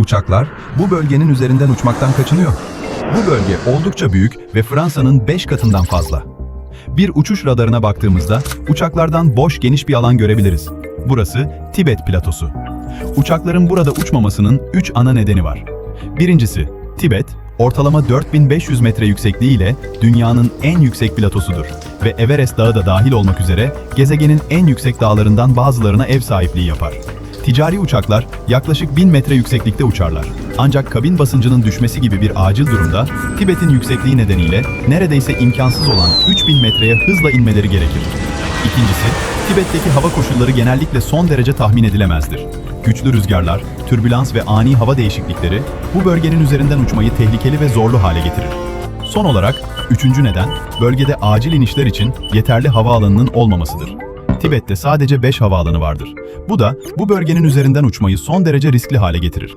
Uçaklar bu bölgenin üzerinden uçmaktan kaçınıyor. Bu bölge oldukça büyük ve Fransa'nın 5 katından fazla. Bir uçuş radarına baktığımızda uçaklardan boş geniş bir alan görebiliriz. Burası Tibet platosu. Uçakların burada uçmamasının 3 ana nedeni var. Birincisi, Tibet, ortalama 4500 metre yüksekliğiyle dünyanın en yüksek platosudur ve Everest Dağı da dahil olmak üzere gezegenin en yüksek dağlarından bazılarına ev sahipliği yapar. Ticari uçaklar yaklaşık 1000 metre yükseklikte uçarlar. Ancak kabin basıncının düşmesi gibi bir acil durumda Tibet'in yüksekliği nedeniyle neredeyse imkansız olan 3000 metreye hızla inmeleri gerekir. İkincisi, Tibet'teki hava koşulları genellikle son derece tahmin edilemezdir. Güçlü rüzgarlar, türbülans ve ani hava değişiklikleri bu bölgenin üzerinden uçmayı tehlikeli ve zorlu hale getirir. Son olarak, üçüncü neden, bölgede acil inişler için yeterli havaalanının olmamasıdır. Tibet'te sadece 5 havaalanı vardır. Bu da bu bölgenin üzerinden uçmayı son derece riskli hale getirir.